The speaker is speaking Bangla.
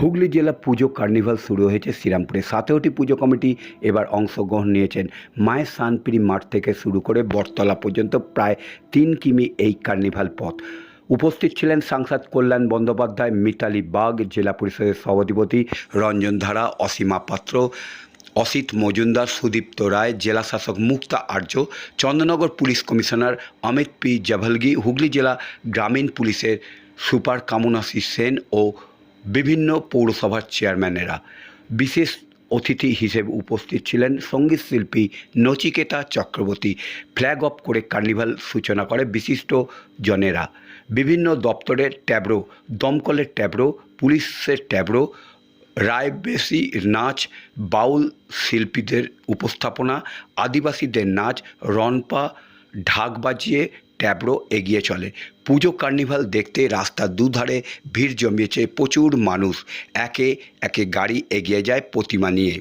হুগলি জেলা পুজো কার্নিভাল শুরু হয়েছে শ্রীরামপুরে। সাতেওটি পুজো কমিটি এবার অংশগ্রহণ নিয়েছেন। মায়ের সানপিড়ি মাঠ থেকে শুরু করে বটতলা পর্যন্ত প্রায় তিন কিমি এই কার্নিভাল পথ। উপস্থিত ছিলেন সাংসদ কল্যাণ বন্দ্যোপাধ্যায়, মিতালি বাগ, জেলা পরিষদের সভাধিপতি রঞ্জন ধারা, অসীমা পাত্র, অসিত মজুমদার, সুদীপ্ত রায়, জেলা শাসক Mukta Arya, Chandannagar police commissioner Amit P Javalgi, Hooghly জেলা গ্রামীণ পুলিশের সুপার কামুনাসি সেন ও বিভিন্ন পৌরসভার চেয়ারম্যানেরা। বিশেষ অতিথি হিসেবে উপস্থিত ছিলেন সংগীত শিল্পী নচিকেতা চক্রবর্তী। ফ্ল্যাগ অফ করে কার্নিভাল সূচনা করে বিশিষ্ট জনেরা। বিভিন্ন দপ্তরের ট্যাব্রো, দমকলের ট্যাব্রো, পুলিশের ট্যাব্রো, রায়বেশি নাচ, বাউল শিল্পীদের উপস্থাপনা, আদিবাসীদের নাচ রনপা ঢাক বাজিয়ে ট্যাব্রো এগিয়ে চলে। পুজো, কার্নিভাল দেখতে রাস্তার দুধারে ভিড় জমিয়েছে প্রচুর মানুষ। একে একে গাড়ি এগিয়ে যায় প্রতিমা নিয়ে।